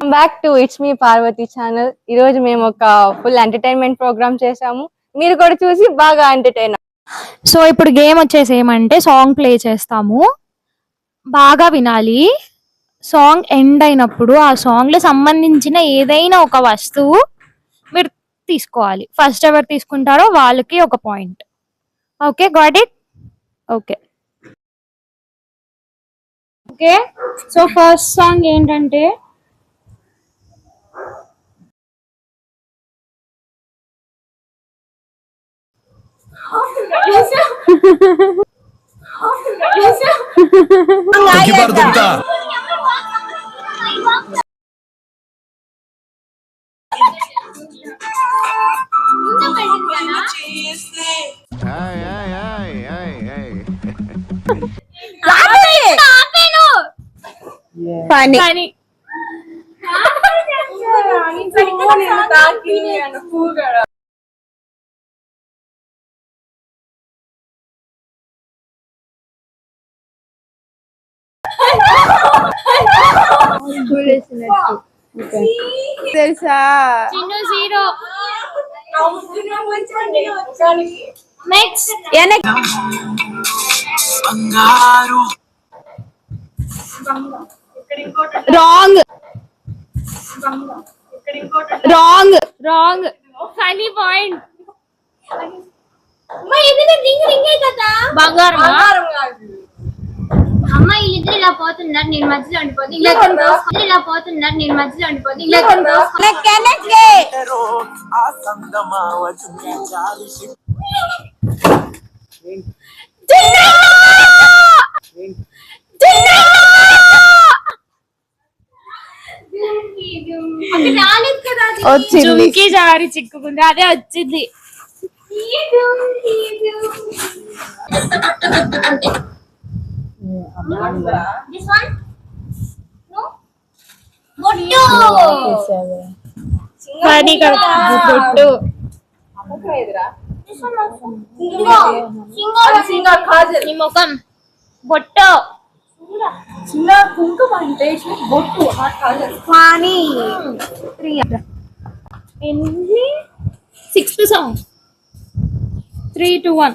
Back to it's me Parvati channel ఈ రోజు మేము ఒక ఫుల్ ఎంటర్టైన్మెంట్ ప్రోగ్రామ్ చేసాము మీరు కూడా చూసి బాగా ఎంటర్టైన్ సో ఇప్పుడు గేమ్ వచ్చేసి ఏమంటే సాంగ్ ప్లే చేస్తాము. బాగా వినాలి. సాంగ్ ఎండ్ అయినప్పుడు ఆ సాంగ్లో సంబంధించిన ఏదైనా ఒక వస్తువు మీరు తీసుకోవాలి. ఫస్ట్ ఎవరు తీసుకుంటారో వాళ్ళకి ఒక point okay got it okay okay so first song ఏంటంటే తగ్గిపారు దుబ్బుతా పని తెలుసా? Chinnu zero next wrong. Wrong. Wrong Phani point బంగారం అమ్మ వీళ్ళిద్దరు ఇలా పోతున్నారు నేను మధ్యలో ఉండిపోతుంది ఇలా ఇద్దరు ఇలా పోతున్నారు నేను మధ్యలో ఉండిపోతుంది ఇలా. వచ్చింది. జారి చిక్కుకుంది. అదే వచ్చింది. This one? No? బొట్టు! ఫనీ గుట్టు This one also. Singer singer నీ ముఖం. బొట్టు. కానీ ఎన్ని? Sixth song three two one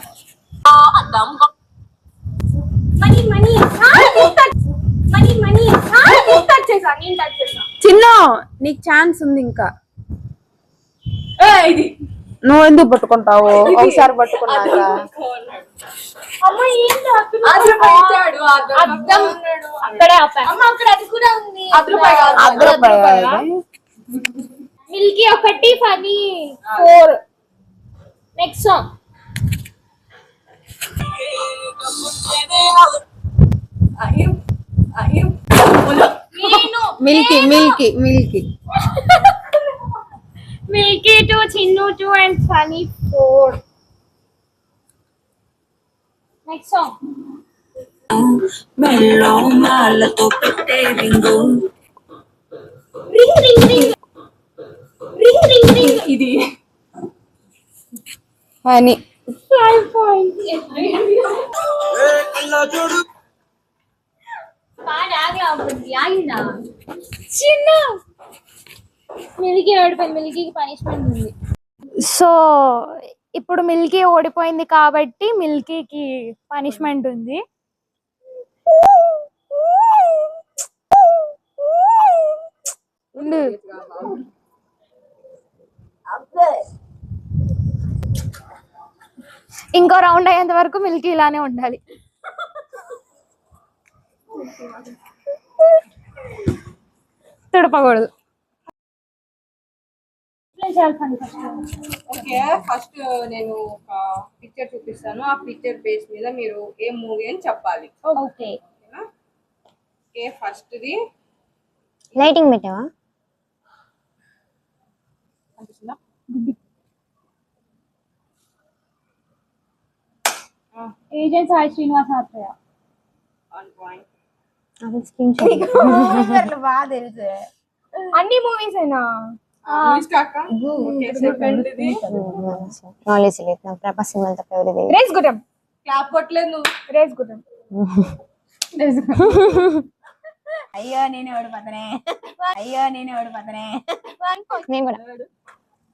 money money చిన్న నీకు ఛాన్స్ ఉంది ఇంకా. నువ్వు ఎందుకు పట్టుకుంటావు? ఒకసారి పట్టుకున్నాక. అమ్మ ఏంటి అద్దం అక్కడే. ఆపా. అమ్మ అక్కడ అది కూడా ఉంది. అర్ధ రూపాయలు మిల్కీ ఒకటి Phani four. Next song Milky Milky Milky Milky two Chinnu two and Phani four next song ring ring ring ring ring ring ఇది అని ఫైవ్ పాయింట్ పాట ఆగలా ఉంటుంది ఆగిందా చిన్న! మిల్కీ ఓడిపోయింది. మిల్కీకి పనిష్మెంట్ ఉంది. సో ఇప్పుడు మిల్కీ ఓడిపోయింది కాబట్టి మిల్కీకి పనిష్మెంట్ ఉంది. ఉండు. ఇంకో రౌండ్ అయ్యేంత వరకు మిల్కీ ఇలానే ఉండాలి. తుడపకూడదు. ఓకే ఫస్ట్ నేను ఒక పిక్చర్ చూపిస్తాను. ఆ పిక్చర్ బేస్ మీద మీరు ఏ మూవీ అని చెప్పాలి. ఓకే. ఓకేనా? ఓకే ఫస్ట్ది లైటింగ్ పెట్టావా? Agent Sai Srinivas Athreya one point అది స్క్రీన్ షాట్ బాగా తెలుసు. అన్ని మూవీస్ అయినా మూవీస్ కాక? ఓకే సెకండ్ది నాలెడ్జ్ లేదు. నాకు ప్రభాస్ సినిమాలు తప్ప ఎవరు తెలియదు రేస్ గుటం క్లాప్ కొట్టలేదు నువ్వు. రేస్ గుటం అయ్యో నేను ఓడిపోతానే. అయ్యో నేను ఓడిపోతానే. నేను కూడా.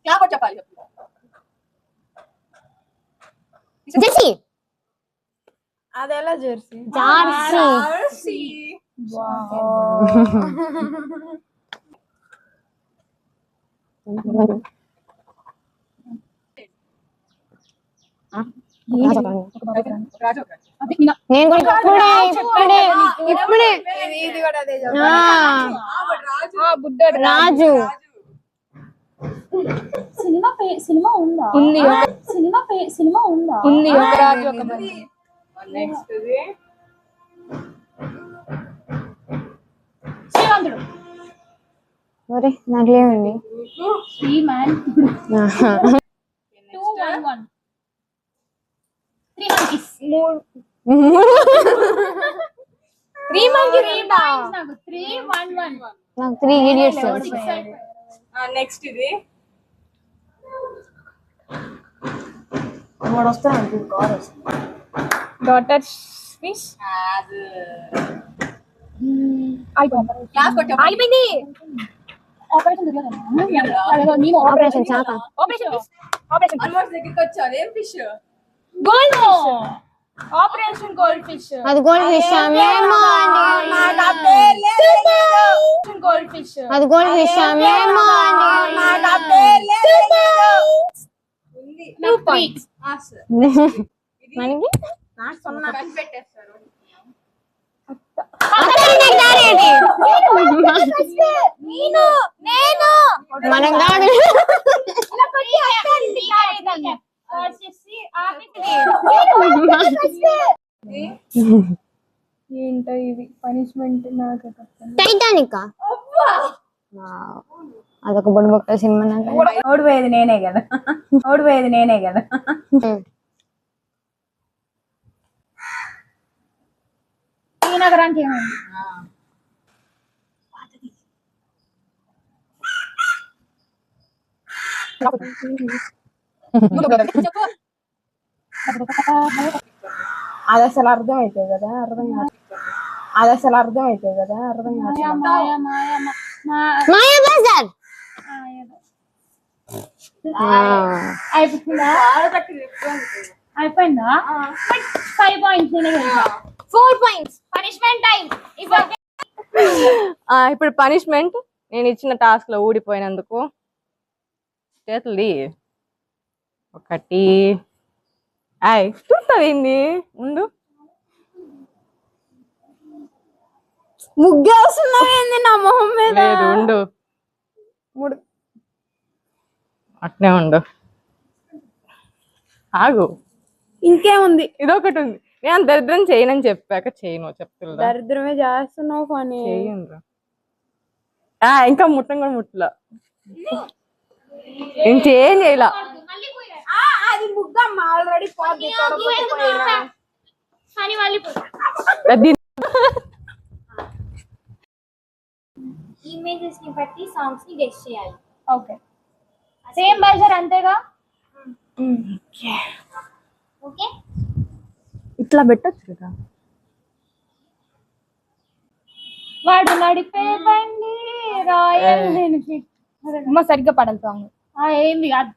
క్లాప్ చెప్పాలి జెర్సీ! అది ఎలా జెర్సీ. నేను కూడా ఇప్పుడే ఇప్పుడే ఇప్పుడే ఇది కూడా అదే ఆ, బుడ్డోడు రాజు. సినిమా సినిమా ఉందా? ఉంది. సినిమా సినిమా ఉందా? ఉంది. ఒక రాజు ఒక నెక్స్ట్ శ్రీమంతుడు. ఒరే నాకు లేవండి Shri man two one one. Three monkeys. Three monkey నాకు? Three one one. నాకు త్రీ ఇడియట్స్ నెక్స్ట్ ఇది వాడు వస్తాడు కార్ వస్తుంది. డాటర్ ఫిష్ అయిపోయింది ఆపరేషన్ మేము ఆపరేషన్ ఆపరేషన్ దగ్గరికి వచ్చారు ఏం fish gold operation gold fish అది గోల్డ్ ఫిష్ మేము గోల్డ్ ఫిష్ అది గోల్డ్ ఫిష్ మేము టూ పాయింట్స్ మనకి మనం కాదు ఏంటో ఇది? పనిష్మెంట్ నాకు టైటానిక్ అదొక బొడి బొక్క సినిమా నాకు ఓడిపోయేది నేనే కదా. ఓడిపోయేది నేనే కదా. ఈ నగరానికి ఏమైంది అది అసలు అర్థం అవుతుంది కదా అర్థం కాదు అది అసలు అర్థం అవుతుంది కదా అర్థం కాదు మాయ మాయ మా మాయా బజార్ అయిపోయిందా అయిపోయిందా? Five points four points punishment time ఇప్పుడు పనిష్మెంట్ నేను ఇచ్చిన టాస్క్లో ఊడిపోయినందుకు. చేతులది ఒకటి. ఆయ్ చూస్తావింది ఉండు ముగ్గేస్తున్నావేంది నా మొహం మీద? ఉండు. మూడు. అట్నే ఉండు. ఆగు. ఇంకేముంది? ఇదొకటి ఉంది నేను అంత దరిద్రం చేయనని చెప్పాక చేయను చెప్తున్నా. దరిద్రమే చేస్తున్నావు పని ఆ ఇంకా ముట్టం కూడా ముట్టలా. ఇంకేం చేయలా. ఇమేజెస్ని బట్టి సాంగ్స్ని గెస్ చేయాలి. ఓకే. సేమ్ బజర్ అంతేగా? ఓకే ఇట్లా పెట్టచ్చు కదా. వాడు నడిపే బండి రాయల్ బెనిఫిట్ అమ్మ సరిగ్గా పడదు సాంగ్. ఏంది? కాదు.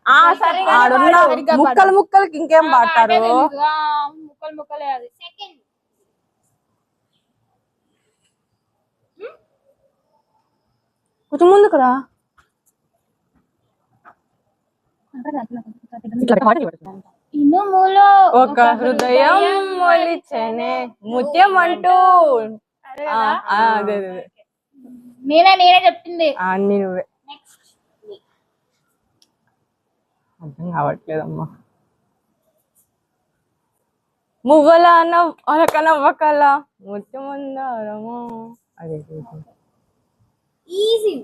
ముక్కలు ముక్కలకి ఇంకేం పాడతారు? ముక్కలు ముక్కలే అది. సెకండ్. కొంచెం ముందుకు రా. ఇనుములో ఒక హృదయం మొలిచెనే ముత్యం అంటూ అదే. నేనే నేనే చెప్పింది. అన్ని నువ్వే. అర్థం కావట్లేదమ్మా. మువ్వల నవ్ అలక నవ్వకల ముత్యం ఉందారమా అదే. ఈజీ.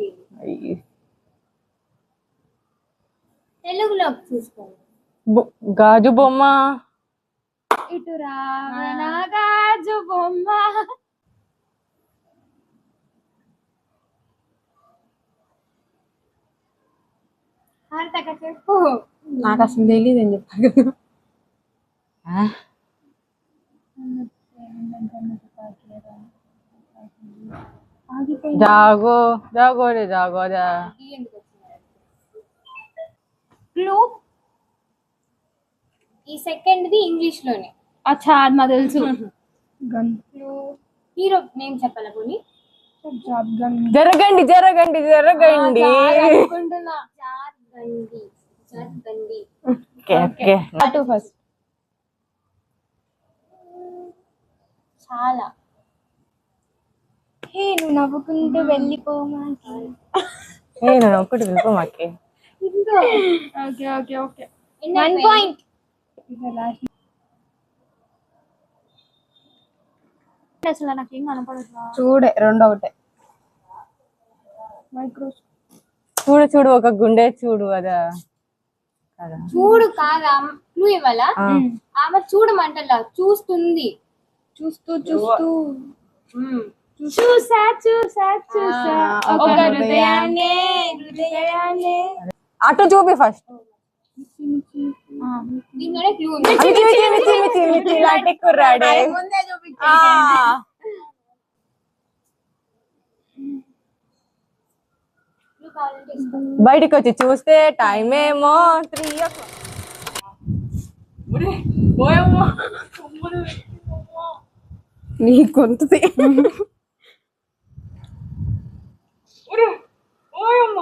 తెలుగులో చూసుకోండి. గాజు బొమ్మ. ఇటు రావనా గాజు బొమ్మ. నాకు అసలు తెలియదు అని చెప్పారు ఆ? జాగో జాగో రే జాగో జా క్లూ ఈ సెకండ్ ది ఇంగ్లీష్లోనే. అచ్చా అది నాకు తెలుసు. హీరో నేమ్ చెప్పాలా పోనీ? జాబ్ గన్ జరగండి జరగండి. జరగండి అనుకుంటున్నా. జార్గండి జార్గండి. Okay okay. అటు ఫస్ట్ చాలా. హే నువ్వు నవ్వుకుంటూ వెళ్ళిపోమాకి నేను ఒకటి వెళ్ళిపో మాకి okay okay okay. One point అసలు నాకేం కనపడదు చూడే రెండో ఒకటే చూడు చూడు ఒక గుండె చూడు అదా. కదా? చూడు కాదా? క్లూ ఇవ్వాలా. ఆమె చూడమంటలా చూస్తుంది. చూస్తూ చూస్తూ. చూసా చూసా చూసా. ఒక ఒక హృదయాన్నే, హృదయాన్ని. అటు చూపి ఫస్ట్. దీనిలోనే క్లూ ఉంది. లాంటి కుర్రాడే. ముందే. బయటికి వచ్చి చూస్తే టైం ఏమో త్రీ నీ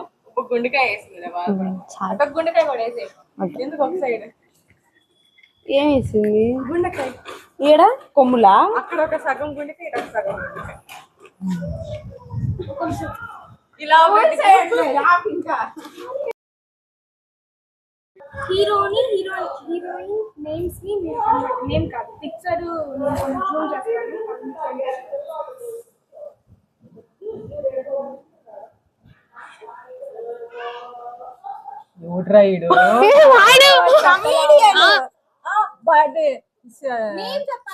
గొంతుది గుండెకాయ వేసింది ఒక గుండెకాయ కూడా వేసే ఎందుకు ఒక సైడ్ ఏం వేసింది? గుండెకాయ. ఈడ కొమ్ములా? అక్కడ ఒక సగం గుండెకాయ ఇక్కడ ఒక సగం గుండెకాయ. ఇలా హీరోని హీరో హీరోయిన్ నేమ్స్ని నేమ్ కాదు పిక్చర్ జూమ్ చేస్తాను.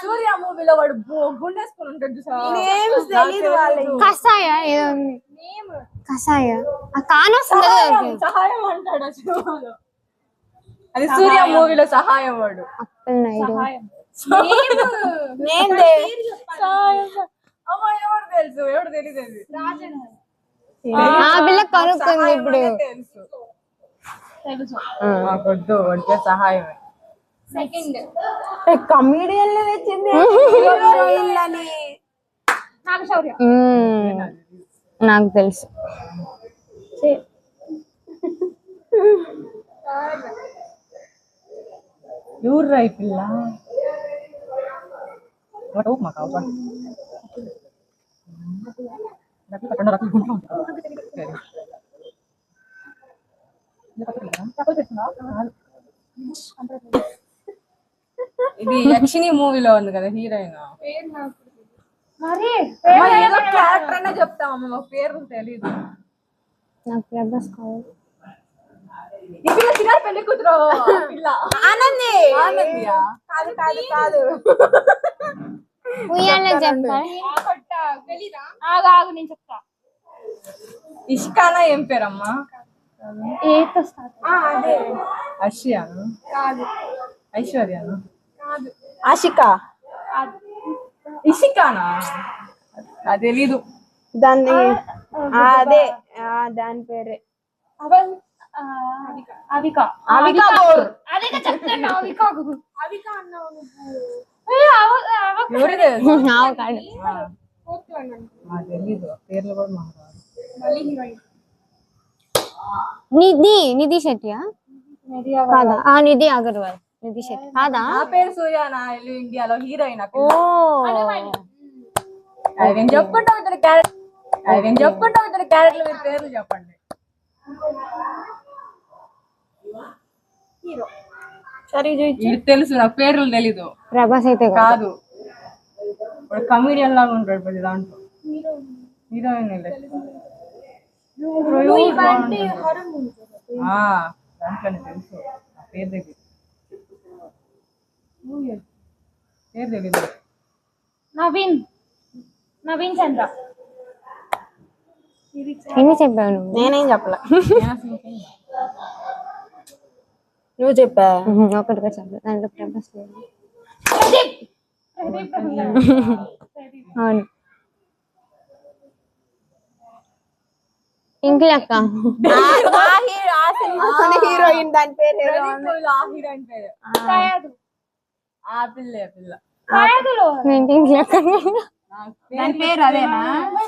సూర్య మూవీలో వాడు గు- గుండేసుకుని ఉంటాడు చూసావా? కషాయ ఏదో ఉంది? నేమ్? కషాయ? ఆ కానొస్తుంది సహాయం సహాయం అంటాడు అది సూర్య మూవీలో సహాయం వాడు. సహాయం. అమ్మ ఎవరు తెలుసు? ఎవరు తెలియదు అది. ఆ పిల్ల కనుక్కుంది సహాయం ఇప్పుడు అనే తెలుసు మాకొద్దు వాడికి సహాయమే సెకండ్ కమిడియన్ తెచ్చింది నాకు శౌర్య మ్మ్. నాకు తెలుసు ఎవరు రై పిల్ల వాడు మా రకలు. ఇది యక్షిని మూవీలో ఉంది కదా హీరోయిన్. క్యారెక్టర్ అనే చెప్తామమ్మ మాకు పేరు తెలీదు. నాకు కావాలి పెళ్ళి కూతురు పిల్ల. ఆనంది. ఆనందియా? కాదు కాదు కాదు. ఉయ్యాలే చెప్పాలి తెలీదా ఆగు ఆగు నేను చెప్తా. ఇష్కానా ఏం పేరమ్మా? ఏతో అదే. అషియాను ఐశ్వర్యాను? ఆశిక. ఇషికానా? అది తెలీదు. దాన్ని అదే. ఆ, దాని పేరే. అవిక. అవికా. గౌర్ అవిక. చెప్తాను అవిక అవిక అన్నావు నువ్వు. ఎవరి పేర్లు కూడా మాకు రాదు. నిధి నిధి శెట్టియా? కాదా? ఆ నిధి అగర్వాల్. నిధి శెట్టి. కాదా? నా పేరు సూర్యానా ఇల్లు ఇండియాలో హీరోయిన్ ఓ. చెప్పుకుంటా ఇద్దరు క్యారెక్టర్ చెప్పుకుంటా ఇద్దరు మీరు పేర్లు చెప్పండి. సరే తెలుసు నాకు పేర్లు తెలీదు. ప్రభాస్ అయితే కాదు. కాదు ఇప్పుడు కమీడియన్ లాగా ఉంటాడు ప్రతి దాంట్లో హీరోయిన్ దాంట్లోనే తెలుసు ఆ పేరు తెలీదు పేరు తెలీదు నవీన్ నవీన్ చంద్ర ఎన్ని చెప్పావు నువ్వు నేనేం చెప్పలే నువ్వు చెప్పా ఒకటి కూడా చెప్పలేదు దాంట్లో ప్రభాస్ లేదు అవును ఇంకే అక్క హీరోయిన్ దాని పేరు ఏదో ఉంది. నేను దాని పేరు అదేనా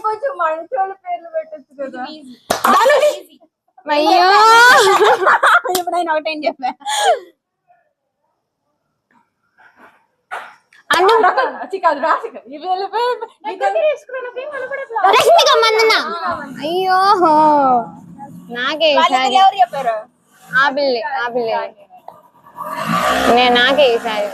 కొంచెం మంచోళ్ళ పేర్లు పెట్టచ్చు కదా అయ్యో ఇప్పుడు ఒకటేం చెప్పా అన్ను కాదు రాసిక. రష్మిక మందన అయ్యో నాకే ఈసారి. ఎవరు చెప్పారు? ఆ పిల్లే ఆ పిల్లే. నేను నాకే ఈసారి.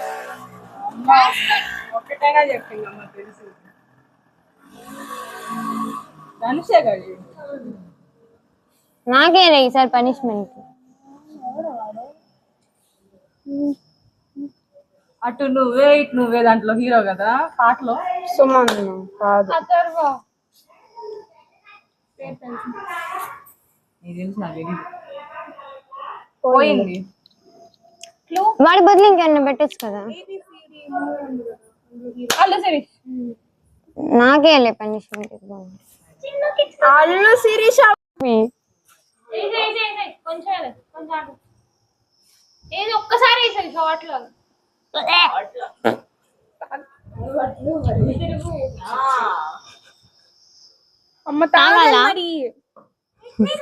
నాకేలే ఈసారి పనిష్మెంట్ అటు నువ్వే ఇటు నువ్వే దాంట్లో హీరో కదా పాటలో? సుమన్ కాదు. నీకు నాకు పోయింది. వాడి బదులు ఇంకేమన్నా పెట్టచ్చు కదా. అల్లు సరే నాకేలే పనిష్మెంట్ అల్లు శిరీష కొంచెం ఒక్కసారి వేసారు షార్ట్లో అమ్మ తాగాలా?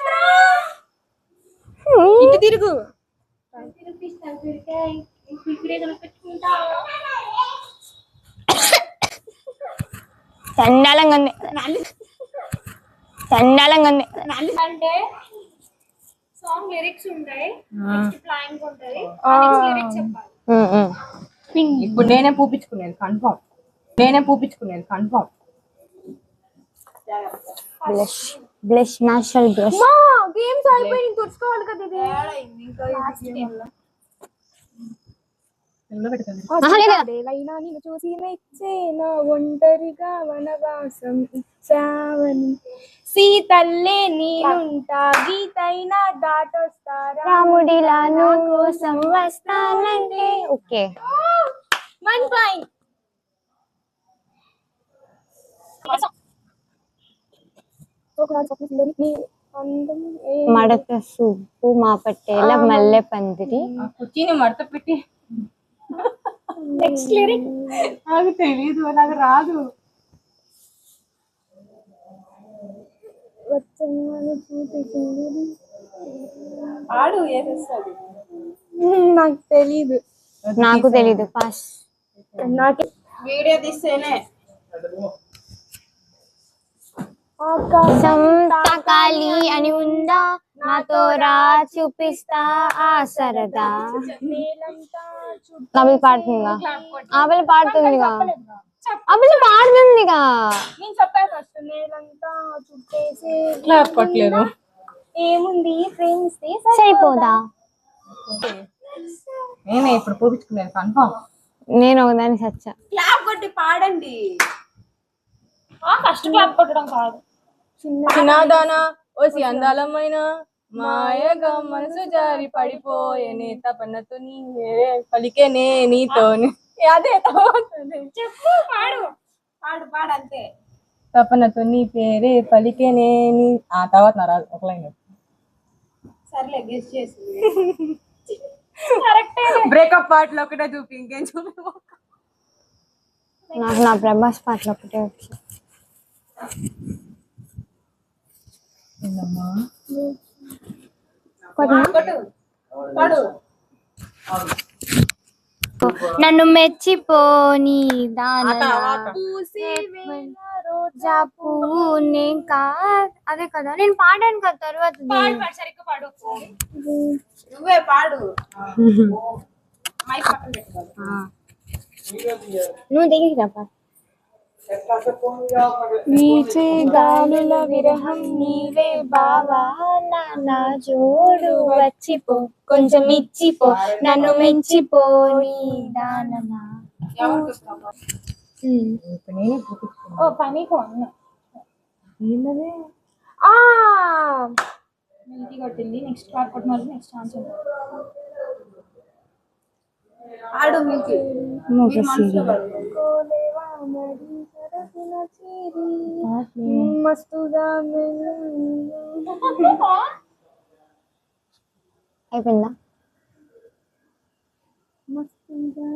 ఇటు తిరుగు. చండాలంగా ఉంది చండాలంగా ఉంది అంటే సాంగ్ లిరిక్స్ ఉంటాయి ప్లాన్ ఉంటది. లిరిక్స్ చెప్పాలి. ఇప్పుడు నేనే పూపించుకునేది కన్ఫర్మ్ నేనే పూపించుకునేది confirm blush blush natural blush games అయిపోయి తుడుచుకోవాలి కదా ఇది. దేవైనా నిన్ను చూసి మెచ్చేనా ఒంటరిగా వనవాసం ఇచ్చావని. సీతల్లే నేనుంటా గీతైనా దాటొస్తారా? రాముడిలా నువ్వు కోసం వస్తానంటే. ఓకే. వన్ పాయింట్ నీ మడత సుబ్బు మా పట్టేల మల్లె పందిరి. కుర్చీని మడత పెట్టి నెక్స్ట్ లిరిక్ నాకు తెలీదు నాకు రాదు. ఆడు నాకు తెలీదు. నాకు తెలీదు పాస్ నాకు వీడియో తీస్తేనే. కోసం తకాలి అని ఉందా? నాతో రా చూపిస్తా ఆ సరదా. పాడుతుందిగా ఆ పిల్ల పాడుతుందిగా. ఆ పిల్ల పాడుతుందిగా నేలంతా చుట్టేసి క్లాప్ కొట్టలేదు. ఏముంది ఫ్రెండ్స్ సరిపోదా? నేనే ఇప్పుడు పూపించుకునేది కన్ఫర్మ్ నేను ఒకదాన్ని సచ్చా. క్లాప్ కొట్టి పాడండి. ఫస్ట్ క్లాప్ కొట్టడం కాదు. చిన్నదానా? ఓసి అందాలమైన మాయగా మనసు జారి పడిపోయేనే తపనతో నీ పలికేనే నీతో అదే చెప్పు పాడు. పాడు పాడు అంతే. తపనతో నీ పేరే పలికేనే నీ ఆ తర్వాత నా రాదు ఒక లైన్ సర్లే గెస్ట్ చేసి బ్రేకప్ పాటలు ఒకటే చూపి ఇంకేం చూపి నాకు నా ప్రభాస్ పాటలు ఒకటే వచ్చు. నన్ను మెచ్చిపోని దాన రోజా పువ్వు నేను కా అదే కదా నేను పాడాను కదా తర్వాత పాడు పాడు సరిగ్గా పాడు. ఒకసారి నువ్వే పాడు. నువ్వు దిగిరా వీచే గాలుల విరహం నీవే బావా. నా జోడు వచ్చిపో. కొంచెం ఇచ్చిపో. నన్ను మెచ్చిపో నీ దాననా ఓ పని ఆ! మిల్కీ కొట్టింది నెక్స్ట్ క్లాప్ కొట్టిన నెక్స్ట్ ఉంటుంది ఆడు మీకు ముగసిరి తగిన చేరి మస్తుగా అయిపోయిందా మస్తుగా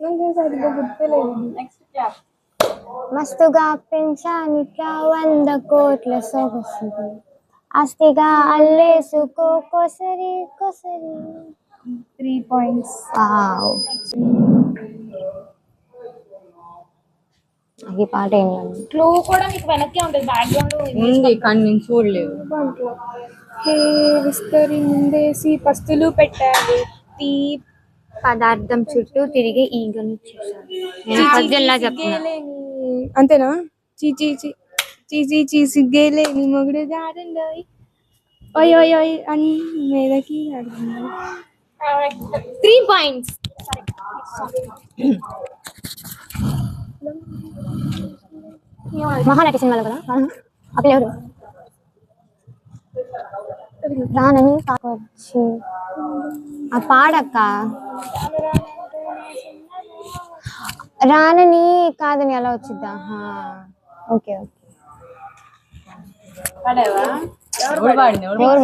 నాకు సరిగ్గా గుర్తులేదు నెక్స్ట్ క్లాప్ మస్తుగా పెంచానిక వంద కోట్ల సొగసు ఆస్తిగా అల్లేసుకో కొసరి కొసరి. Three points. ఈ పాట ఏంటండి క్లూ కూడా మీకు వెనక్కి ఉంటుంది బ్యాక్గ్రౌండ్ ఉంది కానీ నేను చూడలేదు. దాంట్లో హే విస్తరి ముందేసి పస్తులు పెట్టారు. తీ. పదార్థం చుట్టూ తిరిగి ఈగను నేను పద్యంలా సిగ్గేలేని- అంతేనా? చీ చీ చీ. చీ చీ చీ మొగుడు జారండోయ్ ఓయ్ ఓయ్ ఓయ్ అని మీదకి త్రీ పాయింట్స్ మహానటి సినిమాలో కదా? అవును. అక్కడ ఎవరు? రానని కాకొచ్చి. ఆ పాడక్క. రానని కాదని ఎలా వచ్చిద్దా? Okay okay.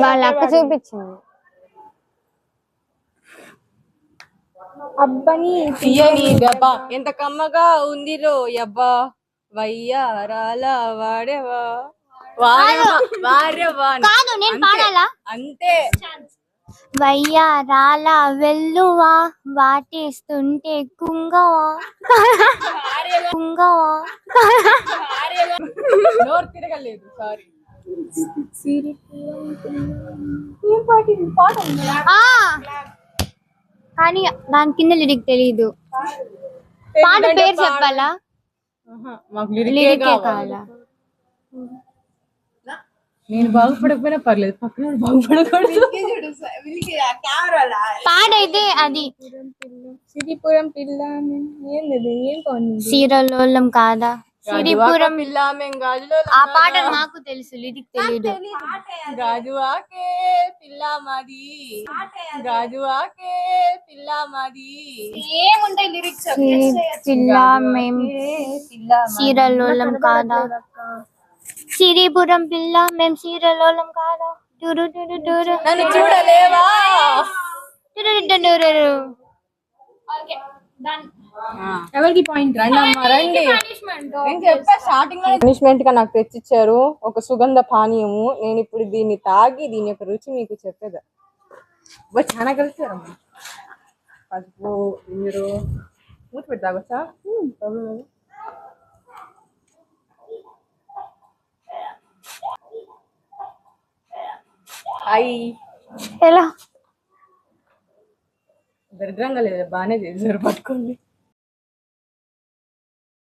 వాళ్ళ అక్క చూపించింది. అబ్బని తీయని దెబ్బ ఎంత కమ్మగా ఉందిరో యబ్బా. వయ్యారాల వాడేవా? వారేవా. కాదు. నేను పాడాలా? అంతే. వయ్యారాల వెల్లువా వాటేస్తుంటే కుంగవా? కుంగవా? నోరు తిరగలేదు సారీ ఏం కానీ దాని కింద లిరిక్ తెలీదు. పాట పేరు చెప్పాలా? మాకు లిరికే లిరికే కావాలి. కావాలా? నేను బాగుపడకపోయినా పర్లేదు. పక్కన బాగుపడకూడదు. పాడైతే అది. సిరిపురం పిల్ల ఏంది ఇది? ఏం బాగుంది సీరలోలం కాదా? సిరిపురం పిల్ల మేము గాజులో ఆ పాట మాకు తెలుసు లిరిక్ తెలీదు. గాజు ఆకే పిల్ల మాది. గాజు ఆకే పిల్ల మాది. ఏముంటాయి లిరిక్స్? పిల్ల మేం సీరలోలం కాదా? సిరిపురం పిల్ల మేం సీరలోలం కాదా? టురు టురు టురు నన్ను చూడలేవా? టురు టురు. ఎవరికి పాయింట్? రండి అమ్మా రండి. నేను చెప్పా? స్టార్టింగ్ పనిష్మెంట్గా నాకు తెచ్చిచ్చారు. ఒక సుగంధ పానీయము. నేను ఇప్పుడు దీన్ని తాగి దీని యొక్క రుచి మీకు చెప్పేదా? బా చాలా కలిసారమ్మా పసుపు మీరు మూతి పెట్టి తాగొచ్చా? హాయ్. ఎలా? దరిద్రంగా లేదు బాగానే చేశారు పట్టుకోండి.